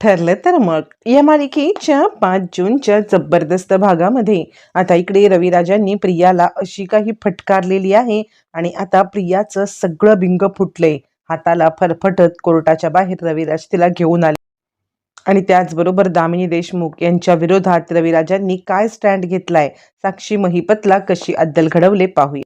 ठरलं तर मग. या मालिकेच्या पाच जूनच्या जबरदस्त भागामध्ये आता इकडे रविराजांनी प्रियाला अशी काही फटकारलेली आहे आणि आता प्रियाचं सगळं बिंग फुटलंय. हाताला फरफटत कोर्टाच्या बाहेर रविराज तिला घेऊन आले. आणि त्याचबरोबर दामिनी देशमुख यांच्या विरोधात रविराजांनी काय स्टँड घेतलाय? साक्षी महिपतला कशी अद्दल घडवले पाहूया.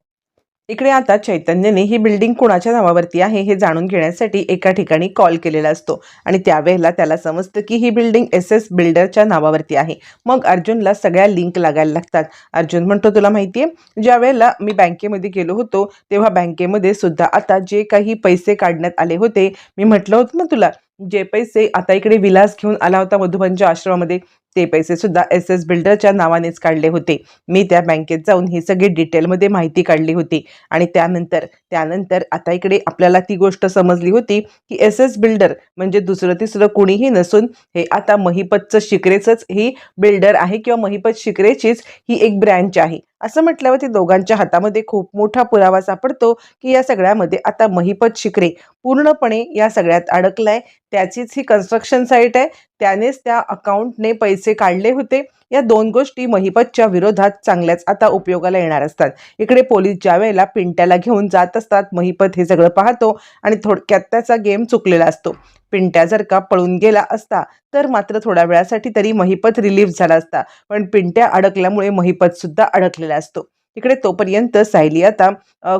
इकडे आता चैतन्यने ही बिल्डिंग कुणाच्या नावावरती आहे हे जाणून घेण्यासाठी एका ठिकाणी कॉल केलेला असतो. आणि त्यावेळेला त्याला समजतं की ही बिल्डिंग एस एस बिल्डरच्या नावावरती आहे. मग अर्जुनला सगळ्या लिंक लागायला लागतात. अर्जुन म्हणतो तुला माहिती आहे ज्या वेळेला मी बँकेमध्ये गेलो होतो तेव्हा बँकेमध्ये सुद्धा आता जे काही पैसे काढण्यात आले होते मी म्हटलं होतं ना तुला जे पैसे आता इकडे विलास घेऊन आला होता मधुबनच्या आश्रमामध्ये ते पैसे सुद्धा एस एस बिल्डरच्या नावानेच काढले होते. मी त्या बँकेत जाऊन ही सगळी डिटेलमध्ये माहिती काढली होती. आणि त्यानंतर त्यानंतर आता इकडे आपल्याला ती गोष्ट समजली होती की एस एस बिल्डर म्हणजे दुसरं तिसरं कुणीही नसून हे आता महिपतचं शिकरेचंच ही बिल्डर आहे किंवा महिपत शिकरेचीच ही एक ब्रँच आहे. असं म्हटल्यावर ते दोघांच्या हातामध्ये खूप मोठा पुरावा सापडतो की या सगळ्यामध्ये आता महिपत शिकरे पूर्णपणे या सगळ्यात अडकलाय. त्याचीच ही कन्स्ट्रक्शन साईट आहे. त्यानेच त्या अकाउंटने पैसे काढले होते. या दोन गोष्टी महिपतच्या विरोधात चांगल्याच आता उपयोगाला येणार असतात. इकडे पोलीस ज्या वेळेला पिंट्याला घेऊन जात असतात महिपत हे सगळं पाहतो आणि थोडक्यात त्याचा गेम चुकलेला असतो. पिंट्या जर का पळून गेला असता तर मात्र थोड्या वेळासाठी तरी महिपत रिलीफ झाला असता. पण पिंट्या अडकल्यामुळे महिपत सुद्धा अडकलेला असतो. इकडे तोपर्यंत सायली आता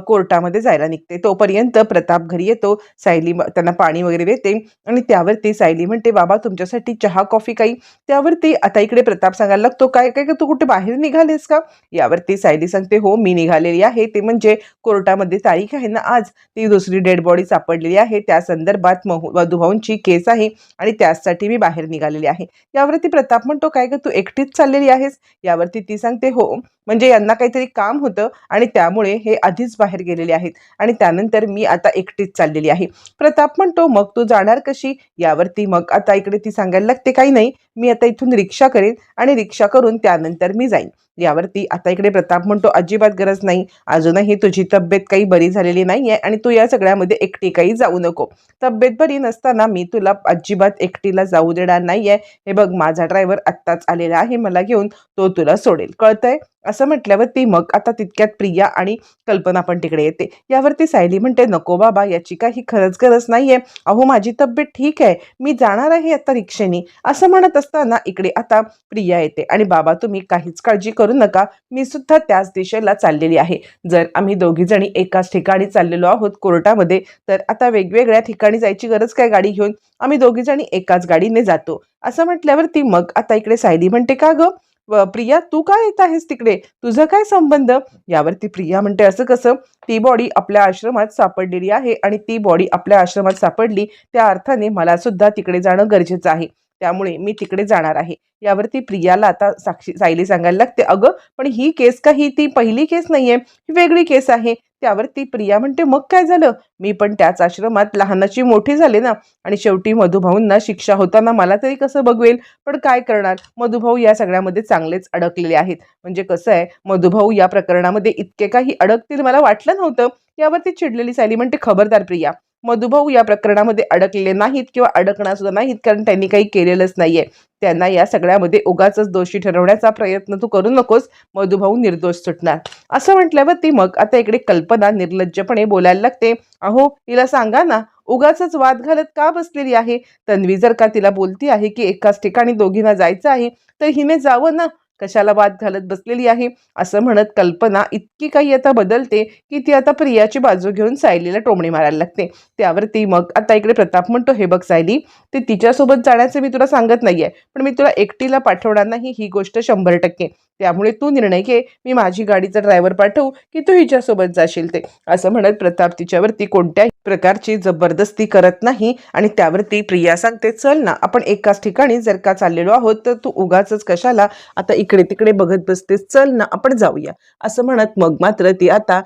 कोर्टामध्ये जायला निघते. तोपर्यंत प्रताप घरी येतो. सायली त्यांना पाणी वगैरे देते आणि त्यावरती सायली म्हणते बाबा तुमच्यासाठी चहा कॉफी काही? त्यावरती आता इकडे प्रताप सांगायला लागतो काय काय का तू कुठे बाहेर निघालेस का? यावरती सायली सांगते हो मी निघालेली आहे. ते म्हणजे कोर्टामध्ये तारीख आहे ना आज. ती दुसरी डेड बॉडी सापडलेली आहे. त्या संदर्भात महु- मधुभाऊंची केस आहे आणि त्यासाठी मी बाहेर निघालेली आहे. यावरती प्रताप म्हणतो काय का तू एकटीच चाललेली आहेस? यावरती ती सांगते हो म्हणजे यांना काहीतरी काम होतं आणि त्यामुळे हे आधीच बाहेर गेलेले आहेत. आणि त्यानंतर मी आता एकटीच चाललेली आहे. प्रताप म्हणतो मग तू जाणार कशी? यावरती मग आता इकडे ती सांगायला लागते काही नाही. मी आता इथून रिक्षा करेन आणि रिक्षा करून त्यानंतर मी जाईन. यावरती आता इकडे प्रताप म्हणतो अजिबात गरज नाही. अजूनही तुझी तब्येत काही बरी झालेली नाही आहे आणि तू या सगळ्यामध्ये एकटी काही जाऊ नको. तब्येत बरी नसताना मी तुला अजिबात एकटीला जाऊ देणार नाही आहे हे बघ माझा ड्रायव्हर आत्ताच आलेला आहे. मला घेऊन तो तुला सोडेल. कळतंय? असं म्हटल्यावर ती मग आता तितक्यात प्रिया आणि कल्पना पण तिकडे येते. यावरती सायली म्हणते नको बाबा याची काही खरंच गरज नाहीये. अहो माझी तब्येत ठीक आहे. मी जाणार आहे आता रिक्षेनी. असं म्हणत असताना इकडे आता प्रिया येते आणि बाबा तुम्ही काहीच काळजी करू नका. मी सुद्धा त्याच दिशेला चाललेली आहे. जर आम्ही दोघी जणी एकाच ठिकाणी चाललेलो आहोत कोर्टामध्ये तर आता वेगवेगळ्या ठिकाणी जायची गरज काय गाडी घेऊन? आम्ही दोघी जणी एकाच गाडीने जातो. असं म्हटल्यावर ती मग आता इकडे सायली म्हणते का ग? व प्रिया तू काय येत आहेस तिकडे? तुझा काय संबंध? यावरती प्रिया म्हणते असं कसं? ती बॉडी आपल्या आश्रमात सापडलेली आहे आणि ती बॉडी आपल्या आश्रमात सापडली. त्या अर्थाने मला सुद्धा तिकडे जाणं गरजेचं आहे. त्यामुळे मी तिकडे जाणार आहे. यावरती प्रियाला आता साक्षी सायली सांगायला लागते अगं पण ही केस काही ती पहिली केस नाहीये. ही वेगळी केस आहे. त्यावरती प्रिया म्हणते मग काय झालं? मी पण त्याच आश्रमात लहानाची मोठी झाले ना. आणि शेवटी मधुभाऊंना शिक्षा होताना मला तरी कसं बघवेल? पण काय करणार? मधुभाऊ या सगळ्यामध्ये चांगलेच अडकलेले आहेत. म्हणजे कसं आहे मधुभाऊ या प्रकरणामध्ये इतके काही अडकतील मला वाटलं नव्हतं. यावरती चिडलेली सायली म्हणते खबरदार प्रिया मधुभाऊ या प्रकरणामध्ये अडकलेले नाहीत किंवा अडकणार सुद्धा नाहीत कारण त्यांनी काही केलेलंच नाहीये. त्यांना या सगळ्यामध्ये उगाच दोषी ठरवण्याचा प्रयत्न तू करू नकोस मधुभाऊ निर्दोष सुटणार. असं म्हटल्यावर ती मग आता इकडे कल्पना निर्लज्जपणे बोलायला लागते. अहो हिला सांगा ना उगाच वाद घालत का बसलेली आहे? तन्वी जर का तिला बोलती आहे की एकाच ठिकाणी दोघींना जायचं आहे तर हिने जावं ना? कशाला वाद घालत बसलेली आहे? असं म्हणत कल्पना इतकी काही आता बदलते की ती आता प्रियाची बाजू घेऊन सायलीला टोमणी मारायला लागते. त्यावरती मग आता इकडे प्रताप म्हणतो हे बघ सायली ते तिच्यासोबत जाण्याचं मी तुला सांगत नाहीये पण मी तुला एकटीला पाठवणार नाही ही गोष्ट शंभर टक्के. त्यामुळे तू निर्णय घे मी माझी गाडीचा ड्रायव्हर पाठवू की तू हिच्यासोबत जाशील ते. असं म्हणत प्रताप तिच्यावरती कोणत्याही प्रकारची जबरदस्ती करत नाही आणि त्यावरती प्रिया सांगते चल ना आपण एकाच ठिकाणी जर का चाललेलो आहोत तर तू उगाच कशाला आता इकडे तिकडे बघत बसतेस. चल ना आपण जाऊया. असं म्हणत मग मात्र ती आता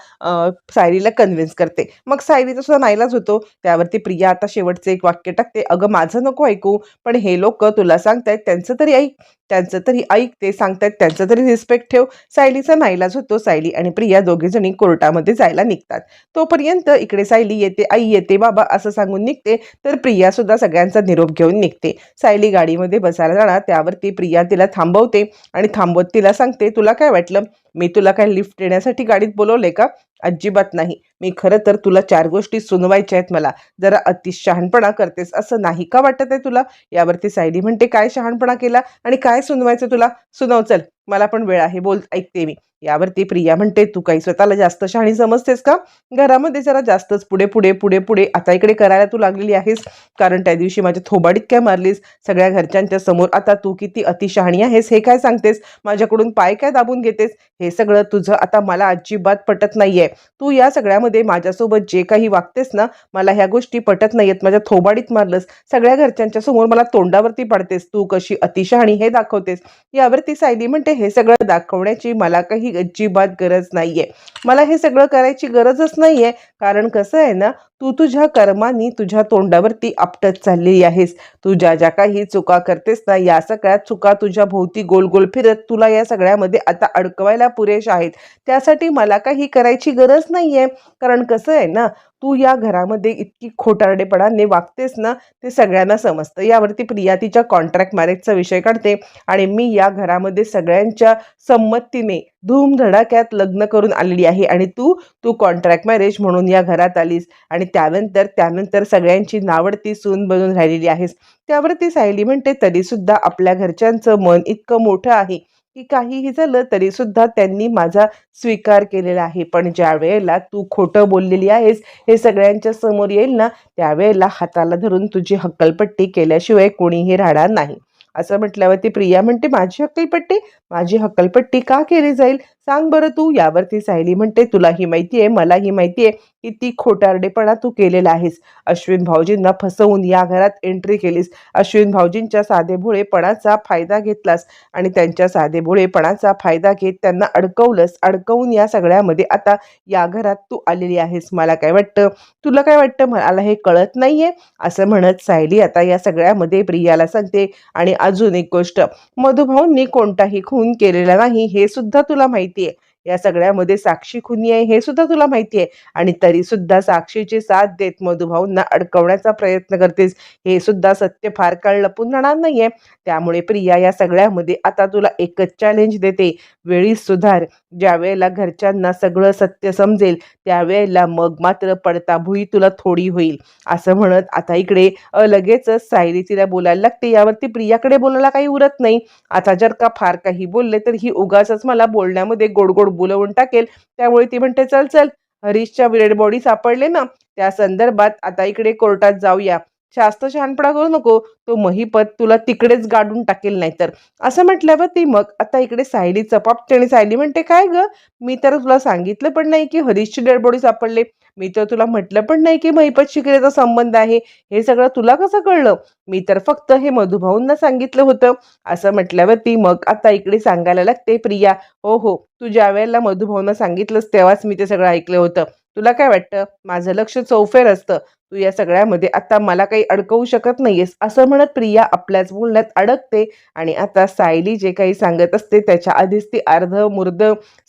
सायरीला कन्व्हिन्स करते. मग सायरीचा सुद्धा नाईलाज होतो. त्यावरती प्रिया आता शेवटचे एक वाक्य टाकते. अगं माझं नको ऐकू पण हे लोक तुला सांगतायत त्यांचं तरी ऐक त्यांचं तरी ऐक ते सांगतायत त्यांचं तरी रिस्पेक्ट ठेव. सायलीचा नाईलाज होतो. सायली आणि प्रिया दोघे जणी कोर्टामध्ये जायला निघतात. तोपर्यंत इकडे सायली येते येते आई येते बाबा असं सांगून निघते तर प्रिया सुद्धा सगळ्यांचा निरोप घेऊन निघते. सायली गाडीमध्ये बसायला जाणार त्यावरती प्रिया तिला थांबवते आणि थांबवत तिला सांगते तुला काय वाटलं? मी तुला काय लिफ्ट देण्यासाठी गाडीत बोलवले का? अजिबात नाही. मी खरं तर तुला चार गोष्टी सुनवायच्या आहेत मला. जरा अति शहाणपणा करतेस असं नाही का वाटत आहे तुला? यावरती सायली म्हणते काय शहाणपणा केला आणि काय सुनवायचं तुला? सुनव चल. मला पण वेळ आहे. बोल ऐकते मी. यावरती प्रिया म्हणते तू काही स्वतःला जास्त शहाणी समजतेस का? घरामध्ये जरा जास्तच. पुढे पुढे पुढे पुढे. आता इकडे करायला तू लागलेली आहेस. कारण त्या दिवशी माझ्या थोबाडीत काय मारलीस. सगळ्या घरच्यांच्या समोर आता तू किती अतिशहाणी आहेस हे काय सांगतेस? माझ्याकडून पाय काय दाबून घेतेस? हे सगळं तुझं आता मला अजिबात पटत नाहीये. तू या सगळ्यामध्ये माझ्यासोबत जे काही वागतेस ना मला ह्या गोष्टी पटत नाहीयेत. माझ्या थोबाडीत मारलंस. सगळ्या घरच्यांच्या समोर मला तोंडावरती पाडतेस. तू कशी अतिशहाणी हे दाखवतेस. यावरती सायली म्हणते हे सगळं दाखवण्याची मला काही अजिबात गरज नाहीये. मला हे सगळं करायची गरजच नाहीये. कारण कसं आहे ना तू तुझ्या कर्मानी तुझ्या तोंडावरती आपटत चाललेली आहेस. तू ज्या ज्या काही चुका करतेस ना या सगळ्या चुका तुझ्या भोवती गोल गोल फिरत तुला या सगळ्यामध्ये आता अडकवायला पुरेश आहेत. त्यासाठी मला काही करायची गरज नाहीये. कारण कसं आहे ना तू या घरामध्ये इतकी खोटारडेपणाने वागतेस ना ते सगळ्यांना समजतं. यावरती प्रिया तिच्या कॉन्ट्रॅक्ट मॅरेजचा विषय काढते आणि मी या घरामध्ये सगळ्यांच्या संमतीने धूमधडाक्यात लग्न करून आलेली आहे. आणि तू तू कॉन्ट्रॅक्ट मॅरेज म्हणून या घरात आलीस आणि त्यानंतर त्यानंतर सगळ्यांची नावडती सून बनून राहिलेली आहेस त्यावरती सायली म्हणते तरी सुद्धा आपल्या घरच्यांचं मन इतकं मोठं आहे की काहीही झालं तरी सुद्धा त्यांनी माझा स्वीकार केलेला आहे. पण ज्या वेळेला तू खोटं बोललेली आहेस हे सगळ्यांच्या समोर येईल ना त्यावेळेला हाताला धरून तुझी हक्कलपट्टी केल्याशिवाय कोणीही राहणार नाही. असं म्हटल्यावरती प्रिया म्हणते माझी हक्कलपट्टी? माझी हक्कलपट्टी का केली जाईल? सांग बरं तू. यावरती सायली म्हणते तुला ही माहिती आहे मला ही माहिती आहे की ती खोटारडेपणा तू केलेला आहेस. अश्विन भाऊजींना फसवून या घरात एंट्री केलीस. अश्विन भाऊजींच्या साधेभोळेपणाचा फायदा घेतलास आणि त्यांच्या साधेभोळेपणाचा फायदा घेत त्यांना अडकवलंस. अडकवून या सगळ्यामध्ये आता या घरात तू आलेली आहेस. मला काय वाटतं? तुला काय वाटतं? मला हे कळत नाहीये? असं म्हणत सायली आता या सगळ्यामध्ये प्रियाला सांगते. आणि अजून एक गोष्ट. मधुभाऊंनी कोणताही खून केलेला नाही हे सुद्धा तुला माहिती आहे या सगळ्यामध्ये साक्षी खुनी आहे हे सुद्धा तुला माहिती आहे. आणि तरी सुद्धा साक्षीची साथ देत मधुभाऊंना अडकवण्याचा प्रयत्न करतेस हे सुद्धा सत्य फार काळ लपून राहणार नाहीये. त्यामुळे प्रिया या सगळ्यामध्ये आता तुला एकच चॅलेंज देते. वेळी सुधार. ज्या वेळेला घरच्यांना सगळं सत्य समजेल त्यावेळेला मग मात्र पडताभुळी तुला थोडी होईल. असं म्हणत आता इकडे लगेचच सायली तिला बोलायला लागते. यावरती प्रियाकडे बोलायला काही उरत नाही. आता जर का फार काही बोलले तर ही उगाचच मला बोलण्यामध्ये गोड गोड बोलवून टाकेल. त्यामुळे ती म्हणते चल चल. हरीशच्या डेड बॉडी सापडले ना त्या संदर्भात आता इकडे कोर्टात जाऊया. जास्त शहाणपणा करू नको तो महिपत तुला तिकडेच गाडून टाकेल नाहीतर. असं म्हटल्यावर ती मग आता इकडे सायली चपापते आणि सायली म्हणते काय ग? मी तर तुला सांगितलं पण नाही की हरीशची डेडबॉडी सापडले. मी तर तुला म्हटलं पण नाही की महिपत शिकलेचा संबंध आहे. हे सगळं तुला कसं कळलं? मी तर फक्त हे मधुभाऊंना सांगितलं होतं. असं म्हटल्यावर ती मग आता इकडे सांगायला लागते प्रिया हो हो तू ज्या वेळेला मधुभाऊंना सांगितलंस तेव्हाच मी ते सगळं ऐकलं होतं. तुला काय वाटतं? माझं लक्ष चौफेर असतं. तू या सगळ्यामध्ये आता मला काही अडकवू शकत नाहीयेस असं म्हणत प्रिया आपल्याच बोलण्यात अडकते. आणि आता सायली जे काही सांगत असते त्याच्या आधीच ती अर्ध मुर्द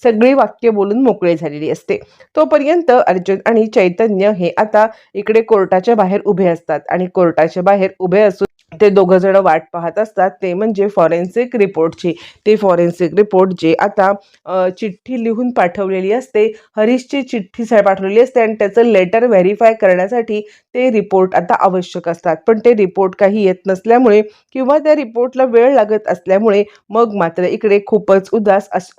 सगळी वाक्य बोलून मोकळी झालेली असते. तोपर्यंत अर्जुन आणि चैतन्य हे आता इकडे कोर्टाच्या बाहेर उभे असतात. आणि कोर्टाच्या बाहेर उभे असून ते दोघं जण वाट पाहत असतात. ते म्हणजे फॉरेन्सिक रिपोर्टची ते फॉरेन्सिक रिपोर्ट जे आता चिठ्ठी लिहून पाठवलेली असते. हरीशची चिठ्ठी पाठवलेली असते आणि त्याचं लेटर व्हेरीफाय करण्यासाठी ते रिपोर्ट आता आवश्यक असतात. पण ते रिपोर्ट काही येत नसल्यामुळे किंवा त्या रिपोर्टला वेळ लागत असल्यामुळे मग मात्र इकडे खूपच उदास अस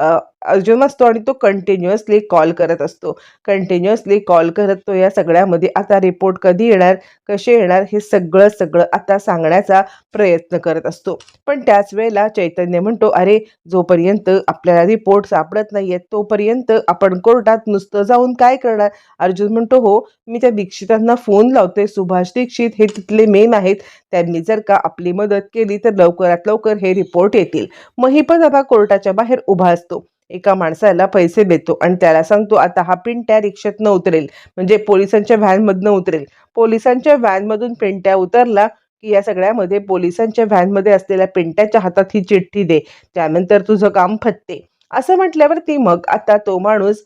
अर्जुन असतो आणि तो कंटिन्युअसली कॉल करत असतो. कंटिन्युअसली कॉल करत तो या सगळ्यामध्ये आता रिपोर्ट कधी येणार कसे येणार हे सगळं सगळं आता सांगण्याचा प्रयत्न करत असतो. पण त्याच वेळेला चैतन्य म्हणतो अरे जोपर्यंत आपल्याला रिपोर्ट सापडत नाहीयेत तोपर्यंत आपण कोर्टात नुसतं जाऊन काय करणार? अर्जुन म्हणतो हो मी त्या दीक्षितांना फोन लावते. सुभाष दीक्षित हे तिथले मेन आहेत. त्यांनी जर का आपली मदत केली तर लवकरात लवकर हे रिपोर्ट येतील. महिपत आता कोर्टाच्या बाहेर उभा असतो. एका माणसाला पैसे देतो आणि त्याला सांगतो आता हा पिंट्या रिक्षेतनं उतरेल. म्हणजे पोलिसांच्या व्हॅनमधनं उतरेल. पोलिसांच्या व्हॅनमधून पिंट्या उतरला की या सगळ्यामध्ये पोलिसांच्या व्हॅनमध्ये असलेल्या पिंट्याच्या हातात ही चिठ्ठी दे त्यानंतर तुझं काम फत्ते असं म्हटल्यावरती मग आता तो माणूस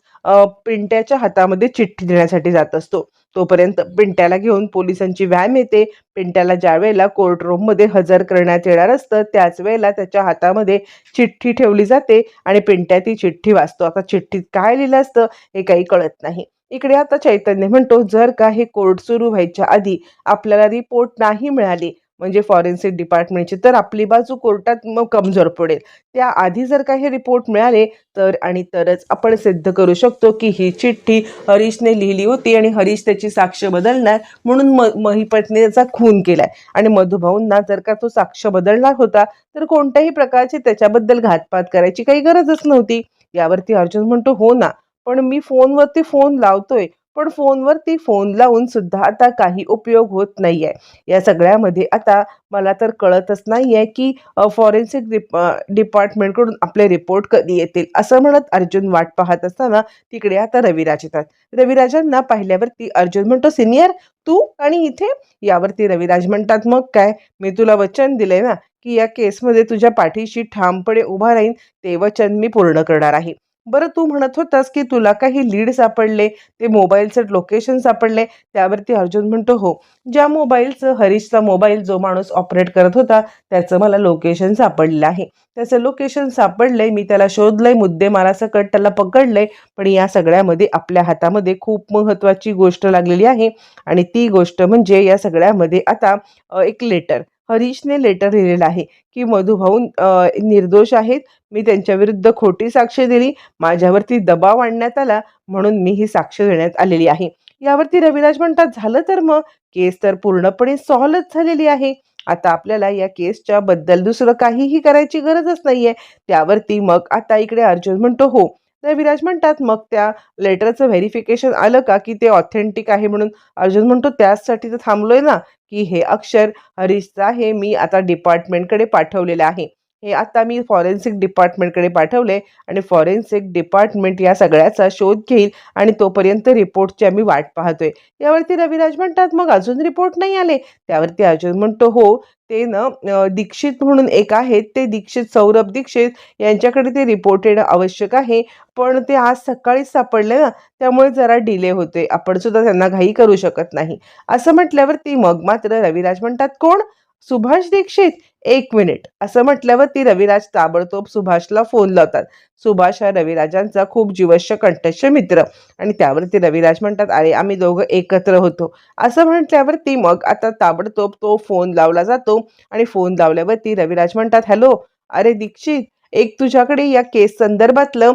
पिंट्याच्या हातामध्ये चिठ्ठी देण्यासाठी जात असतो. तोपर्यंत पिंट्याला घेऊन पोलिसांची व्हॅन येते. पिंट्याला ज्या वेळेला कोर्ट रूममध्ये हजर करण्यात येणार असतं त्याच वेळेला त्याच्या हातामध्ये चिठ्ठी ठेवली जाते आणि पिंट्या ती चिठ्ठी वाचतो. आता चिठ्ठीत काय लिहिलं असतं हे काही कळत नाही. इकडे आता चैतन्य म्हणतो जर का हे कोर्ट सुरू व्हायच्या आधी आपल्याला रिपोर्ट नाही मिळाली म्हणजे फॉरेन्सिक डिपार्टमेंटची तर आपली बाजू कोर्टात मग कमजोर पडेल. त्या आधी जर का हे रिपोर्ट मिळाले तर आणि तरच आपण सिद्ध करू शकतो की ही चिठ्ठी हरीशने लिहिली होती आणि हरीश त्याची साक्ष बदलणार म्हणून म महिपतने त्याचा खून केलाय. आणि मधुभाऊंना जर का तो साक्ष बदलणार होता तर कोणत्याही प्रकारची त्याच्याबद्दल घातपात करायची काही गरजच नव्हती. यावरती अर्जुन म्हणतो हो ना पण मी फोनवरती फोन लावतोय पण फोनवरती फोन लावून सुद्धा आता काही उपयोग होत नाही आहे या सगळ्यामध्ये आता मला तर कळतच नाही आहे की फॉरेन्सिक डिप डिपार्टमेंटकडून आपले रिपोर्ट कधी येतील? असं म्हणत अर्जुन वाट पाहत असताना तिकडे आता रविराज येतात. रविराजांना पाहिल्यावरती अर्जुन म्हणतो सिनियर तू आणि इथे? यावरती रविराज म्हणतात मग काय? मी तुला वचन दिलंय ना की या केसमध्ये तुझ्या पाठीशी ठामपणे उभा राहीन ते वचन मी पूर्ण करणार आहे. बरं तू म्हणत होतास की तुला काही लीड सापडले ते मोबाईलचं लोकेशन सापडले त्यावरती अर्जुन म्हणतो हो. ज्या मोबाईलचं हरीशचा मोबाईल जो माणूस ऑपरेट करत होता त्याचं मला लोकेशन सापडलं आहे. त्याचं लोकेशन सापडलंय मी त्याला शोधलंय मुद्देमारासकट त्याला पकडलंय पण या सगळ्यामध्ये आपल्या हातामध्ये खूप महत्त्वाची गोष्ट लागलेली आहे. आणि ती गोष्ट म्हणजे या सगळ्यामध्ये आता एक लेटर हरीशने लेटर लिहिलेलं आहे की मधुभाऊ निर्दोष आहेत. मी त्यांच्या विरुद्ध खोटी साक्ष दिली. माझ्यावरती दबाव आणण्यात आला म्हणून मी ही साक्ष देण्यात आलेली आहे. यावरती रविराज म्हणतात झालं तर मग. केस तर पूर्णपणे सॉल्वच झालेली आहे. आता आपल्याला या केसच्या बद्दल दुसरं काहीही करायची गरजच नाहीये. त्यावरती मग आता इकडे अर्जुन म्हणतो हो रविराज म्हणतात मग त्या लेटरचं व्हेरिफिकेशन आलं का की ते ऑथेंटिक आहे म्हणून? अर्जुन म्हणतो त्याचसाठी तर थांबलोय ना की हे अक्षर हरीशचं आहे मी आता डिपार्टमेंटकडे पाठवलेलं आहे. हे आता मी फॉरेन्सिक डिपार्टमेंटकडे पाठवले आणि फॉरेन्सिक डिपार्टमेंट या सगळ्याचा शोध घेईल आणि तोपर्यंत रिपोर्टची आम्ही वाट पाहतोय. यावरती रविराज म्हणतात मग अजून रिपोर्ट नाही आले. त्यावरती अर्जुन म्हणतो हो ते ना दीक्षित म्हणून एक आहेत ते दीक्षित सौरभ दीक्षित यांच्याकडे ते रिपोर्ट येणं आवश्यक आहे पण ते आज सकाळीच सापडले ना त्यामुळे जरा डिले होते आपण सुद्धा त्यांना घाई करू शकत नाही. असं म्हटल्यावरती मग मात्र रविराज म्हणतात कोण? सुभाष दीक्षित एक मिनिट. असं म्हटल्यावर ती रविराज ताबडतोब सुभाषला फोन लावतात. सुभाष हा रविराजांचा खूप जीवश्य कंठश्य मित्र आणि त्यावरती रविराज म्हणतात अरे आम्ही दोघं एकत्र होतो. असं म्हटल्यावरती मग आता ताबडतोब तो फोन लावला जातो आणि फोन लावल्यावर ती रविराज म्हणतात हॅलो अरे दीक्षित एक तुझ्याकडे या केस संदर्भातलं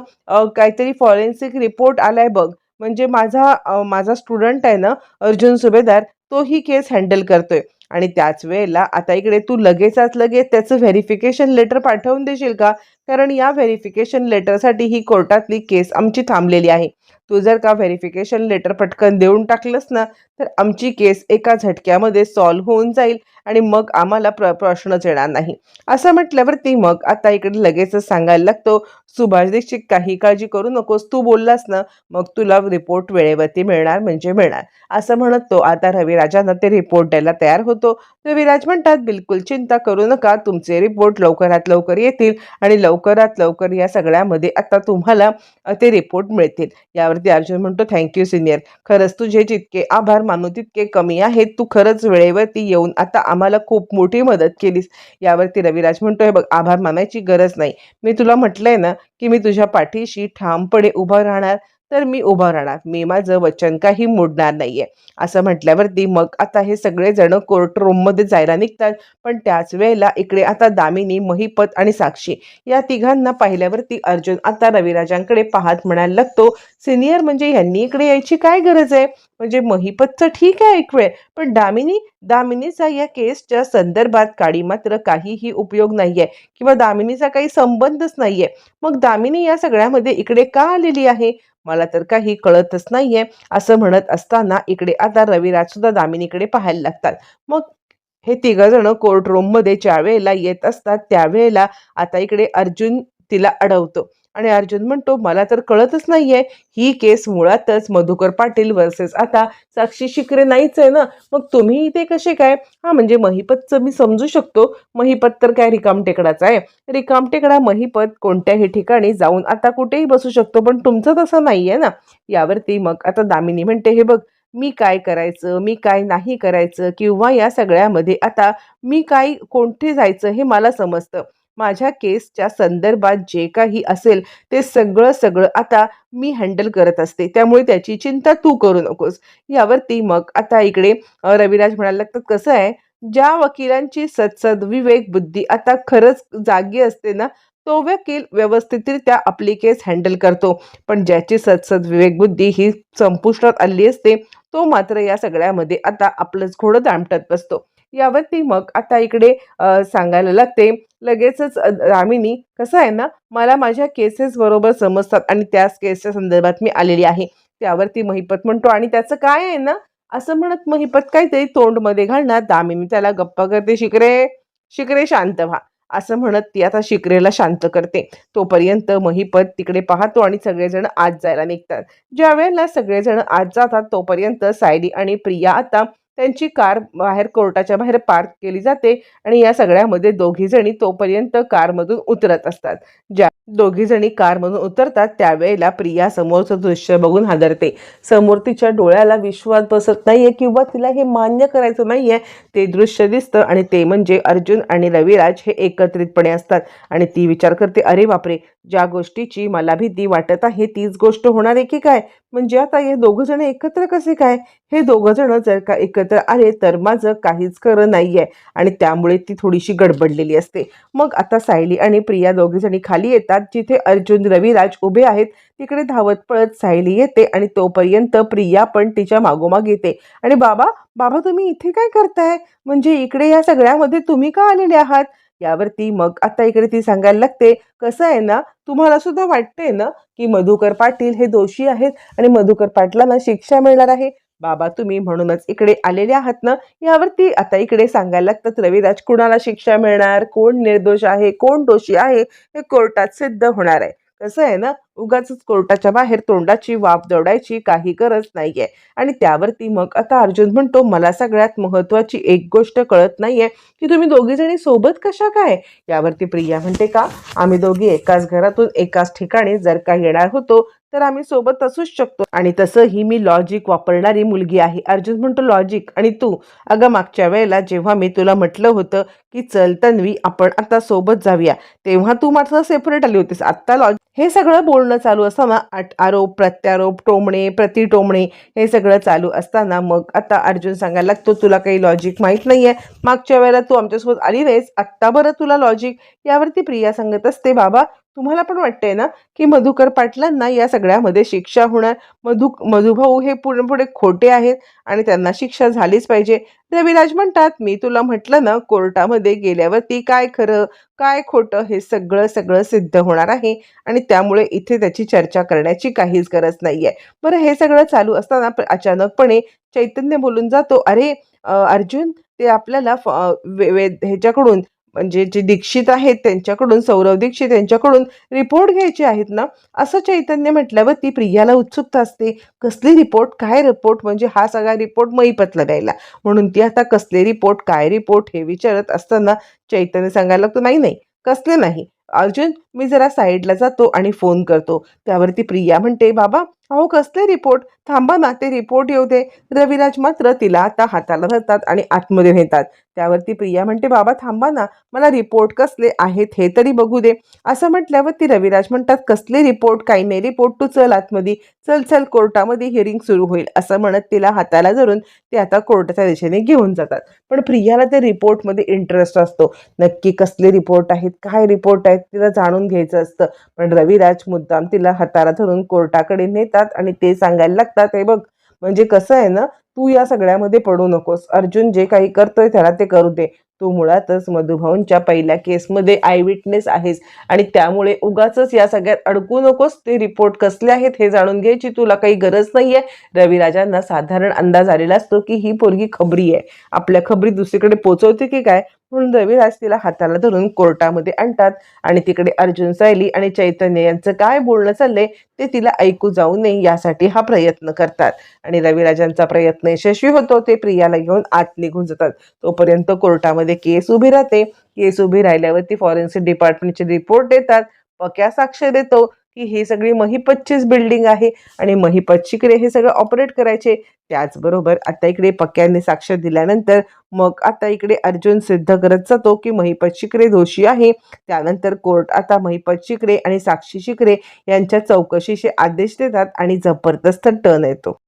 काहीतरी फॉरेन्सिक रिपोर्ट आलाय बघ. म्हणजे माझा माझा स्टुडंट आहे ना अर्जुन सुभेदार तो ही केस हँडल करतोय. आणि त्याच वेळेला आता इकडे तू लगेचच लगेच त्याचं व्हेरिफिकेशन लेटर पाठवून देशील का? कारण या व्हेरिफिकेशन लेटरसाठी ही कोर्टातली केस आमची थांबलेली आहे. तू जर का व्हेरिफिकेशन लेटर पटकन देऊन टाकलंस ना तर आमची केस एका झटक्यामध्ये सॉल्व्ह होऊन जाईल आणि मग आम्हाला प्र प्रश्नच येणार नाही. असं म्हटल्यावरती मग आता इकडे लगेचच सांगायला लागतो सुभाष दीक्षित काही काळजी करू नकोस तू बोललास ना मग तुला रिपोर्ट वेळेवरती मिळणार म्हणजे मिळणार. असं म्हणत तो आता रविराजांना ते रिपोर्ट द्यायला तयार होतो. रविराज म्हणतात बिलकुल चिंता करू नका तुमचे रिपोर्ट लवकरात लवकर येतील आणि लवकरात लवकर या सगळ्यामध्ये आता तुम्हाला ते रिपोर्ट मिळतील. यावर त्यावरती अर्जुन म्हणतो थँक्यू सिनियर खरंच तुझे जितके आभार मानू तितके कमी आहेत. तू खरंच वेळेवरती येऊन आता आम्हाला खूप मोठी मदत केलीस. यावरती रविराज म्हणतोय बघ आभार मानायची गरज नाही. मी तुला म्हटलंय ना की मी तुझ्या पाठीशी ठामपणे उभं राहणार. तर मी उभं राहणार. मी माझं वचन काही मोडणार नाहीये. असं म्हटल्यावरती मग आता हे सगळेजण कोर्ट रूममध्ये जायला निघतात. पण त्याच वेळेला इकडे आता दामिनी महिपत आणि साक्षी या तिघांना पाहिल्यावरती अर्जुन आता रविराजांकडे पाहत म्हणायला लागतो सिनियर म्हणजे यांनी इकडे यायची काय गरज आहे? म्हणजे महिपतचं ठीक आहे एक वेळ पण दामिनी दामिनीचा या केसच्या संदर्भात काडी मात्र काहीही उपयोग नाहीये किंवा दामिनीचा काही संबंधच नाहीये. मग दामिनी या सगळ्यामध्ये इकडे का आलेली आहे? मला तर काही कळतच नाहीये असं म्हणत असताना इकडे आता रविराज सुद्धा दामिनीकडे पाहायला लागतात. मग हे तिघजण कोर्ट रूममध्ये ज्या वेळेला येत असतात त्यावेळेला आता इकडे अर्जुन तिला अडवतो. आणि अर्जुन म्हणतो मला तर कळतच नाहीये ही केस मुळातच मधुकर पाटील वर्सेस आता साक्षी शिकरे नाहीच आहे ना. मग तुम्ही इथे कसे काय? हा म्हणजे महिपतचं मी समजू शकतो. महिपत तर काय रिकाम टेकडाचा आहे. रिकाम टेकडा महिपत कोणत्याही ठिकाणी जाऊन आता कुठेही बसू शकतो पण तुमचं तसं नाहीये ना. यावरती मग आता दामिनी म्हणते हे बघ मी काय करायचं मी काय नाही करायचं किंवा या सगळ्यामध्ये आता मी काय कोणते जायचं हे मला समजतं. माझ्या केसच्या संदर्भात जे काही असेल ते सगळं सगळं आता मी हँडल करत असते. त्यामुळे त्याची चिंता तू करू नकोस. यावरती मग आता इकडे रविराज म्हणायला लागतात कसं आहे? ज्या वकिलांची सदसद विवेक बुद्धी आता खरंच जागी असते ना तो वकील व्यवस्थितरित्या आपली केस हँडल करतो. पण ज्याची सदसद विवेक बुद्धी ही संपुष्टात आली असते तो मात्र या सगळ्यामध्ये आता आपलंच घोडं दामटत बसतो. यावरती मग आता इकडे सांगायला लागते. लगेचच रामिनी कसं आहे ना मला माझ्या केसेस बरोबर समजतात आणि त्याच केसच्या संदर्भात मी आलेली आहे. त्यावरती महिपत म्हणतो आणि त्याचं काय आहे ना असं म्हणत महिपत काहीतरी तोंडमध्ये घालणार. दामिनी त्याला गप्पा करते शिकरे शिकरे शांत व्हा. असं म्हणत ती आता शिकरेला शांत करते. तोपर्यंत महिपत तिकडे पाहतो आणि सगळेजण आत जायला निघतात. ज्या वेळेला सगळेजण आत जातात तोपर्यंत सायली आणि प्रिया आता त्यांची कार बाहेर कोर्टाच्या बाहेर पार्क केली जाते आणि या सगळ्यामध्ये दोघी जणी तोपर्यंत कारमधून उतरत असतात. ज्या दोघी जणी कारमधून उतरतात त्यावेळेला प्रिया समोरचं दृश्य बघून हादरते. समोर तिच्या डोळ्याला विश्वास बसत नाहीये किंवा तिला हे मान्य करायचं नाहीये ते दृश्य दिसतं आणि ते म्हणजे अर्जुन आणि रविराज हे एकत्रितपणे असतात आणि ती विचार करते अरे बापरे! ज्या गोष्टीची मला भीती वाटत आहे तीच गोष्ट होणार आहे की काय? म्हणजे आता हे दोघंजण एकत्र कसे काय? हे दोघंजण जर का एकत्र आले तर माझं काहीच खरं आहे आणि त्यामुळे ती थोडीशी गडबडलेली असते. मग आता सायली आणि प्रिया दोघेजणी खाली येतात जिथे अर्जुन रविराज उभे आहेत. तिकडे धावत पळत सायली येते आणि तोपर्यंत प्रिया पण तिच्या मागोमाग येते. आणि बाबा बाबा तुम्ही इथे काय करताय? म्हणजे इकडे या सगळ्यामध्ये तुम्ही का आलेले आहात? यावरती मग आता इकडे ती सांगायला लागते कसं आहे ना तुम्हाला सुद्धा वाटतंय ना की मधुकर पाटील हे दोषी आहेत आणि मधुकर पाटलांना शिक्षा मिळणार आहे? बाबा तुम्ही म्हणूनच इकडे आलेले आहात ना यावरती आता इकडे सांगायला लागतात रविराज कुणाला शिक्षा मिळणार? कोण निर्दोष आहे? कोण दोषी आहे? हे कोर्टात सिद्ध होणार आहे. कसं आहे ना उगाच कोर्टाच्या बाहेर तोंडाची वाफ दौडायची काही गरज नाहीये. आणि त्यावरती मग आता अर्जुन म्हणतो मला सगळ्यात महत्वाची एक गोष्ट कळत नाहीये की तुम्ही दोघी जणी सोबत कशा काय? यावरती प्रिया म्हणते का? आम्ही दोघी एकाच घरातून एकाच ठिकाणी जर का येणार होतो तर आम्ही सोबत असूच शकतो. आणि तसंही मी लॉजिक वापरणारी मुलगी आहे. अर्जुन म्हणतो लॉजिक आणि तू अगं मागच्या वेळेला जेव्हा मी तुला म्हटलं होतं की चल तन्वी आपण आता सोबत जाऊया तेव्हा तू मात्र सेपरेट आली होतीस. आत्ता लॉजिक हे सगळं बोलणं चालू असताना आरोप प्रत्यारोप टोमणे प्रतिटोमणे हे सगळं चालू असताना मग आता अर्जुन सांगायला लागतो तुला काही लॉजिक माहीत नाहीये. मागच्या वेळेला तू आमच्यासोबत आली नाहीस. आत्ता बरं तुला लॉजिक यावरती प्रिया सांगत असते बाबा तुम्हाला पण वाटतंय ना की मधुकर पाटलांना या सगळ्यामध्ये शिक्षा होणार? मधु मधुभाऊ हे पूर्णपणे पुढे खोटे आहेत आणि त्यांना शिक्षा झालीच पाहिजे. रविराज म्हणतात मी तुला म्हटलं ना कोर्टामध्ये गेल्यावरती काय खरं काय खोटं हे सगळं सगळं सिद्ध होणार आहे आणि त्यामुळे इथे त्याची चर्चा करण्याची काहीच गरज नाही आहे बरं हे सगळं चालू असताना प- अचानकपणे चैतन्य बोलून जातो अरे अर्जुन ते आपल्याला वे- ह्याच्याकडून म्हणजे जे दीक्षित आहेत त्यांच्याकडून सौरव दीक्षित यांच्याकडून रिपोर्ट घ्यायचे आहेत ना असं चैतन्य म्हटल्यावर ती प्रियाला उत्सुकता असते कसली रिपोर्ट काय रिपोर्ट म्हणजे हा सगळा रिपोर्ट मैपतला द्यायला. म्हणून ती आता कसले रिपोर्ट काय रिपोर्ट हे विचारत असताना चैतन्य सांगायला लागतो नाही नाही कसले नाही. अर्जुन मी जरा साईडला जातो आणि फोन करतो. त्यावरती प्रिया म्हणते बाबा अहो कसले रिपोर्ट थांबा ना ते रिपोर्ट येऊ दे. रविराज मात्र तिला आता हाताला धरतात आणि आतमध्ये नेतात. त्यावरती प्रिया म्हणते बाबा थांबा ना. मला रिपोर्ट कसले आहेत हे तरी बघू दे. असं म्हटल्यावर ती रविराज म्हणतात कसले रिपोर्ट काही नाही. रिपोर्ट तू चल आतमध्ये. चल चल कोर्टामध्ये हिअरिंग सुरू होईल. असं म्हणत तिला हाताला धरून ते आता कोर्टाच्या दिशेने घेऊन जातात. पण प्रियाला त्या रिपोर्टमध्ये इंटरेस्ट असतो. नक्की कसले रिपोर्ट आहेत? काय रिपोर्ट आहेत? तिला जाणून घ्यायचं असतं. पण रविराज मुद्दाम तिला हाताला धरून कोर्टाकडे नेतात आणि ते सांगायला लागतात हे बघ म्हणजे कसं आहे ना तू या सगळ्यामध्ये पडू नकोस. अर्जुन जे काही करतोय त्याला ते करू दे. तू मुळातच मधुभाऊंच्या पहिल्या केसमध्ये आय विटनेस आहेस आणि त्यामुळे उगाच या सगळ्यात अडकू नकोस. ते रिपोर्ट कसले आहेत हे जाणून घ्यायची तुला काही गरज नाहीये. रविराजांना साधारण अंदाज आलेला असतो की ही पोरगी खबरी आहे. आपल्या खबरी दुसरीकडे पोचवते की काय? म्हणून रविराज तिला हाताला धरून कोर्टामध्ये आणतात. आणि तिकडे अर्जुन सायली आणि चैतन्य यांचं काय बोलणं चाललंय ते तिला ऐकू जाऊ नये यासाठी हा प्रयत्न करतात. आणि रविराजांचा प्रयत्न यशस्वी होतो ते प्रियाला घेऊन आत निघून जातात तोपर्यंत कोर्टामध्ये केस उभी राहते. केस उभी राहिल्यावरती फॉरेन्सिक डिपार्टमेंटचे रिपोर्ट देतात. पक्या साक्ष देतो. की ही सगळी महिपतचीच बिल्डिंग आहे आणि महिपतचीकडे हे सगळं ऑपरेट करायचे. त्याचबरोबर आता इकडे पक्क्यांनी साक्ष दिल्यानंतर मग आता इकडे अर्जुन सिद्ध करत जातो की महिपत शिकरे दोषी आहे. त्यानंतर कोर्ट आता महिपत शिकरे आणि साक्षी शिकरे यांच्या चौकशीचे आदेश देतात आणि जबरदस्त टर्न येतो.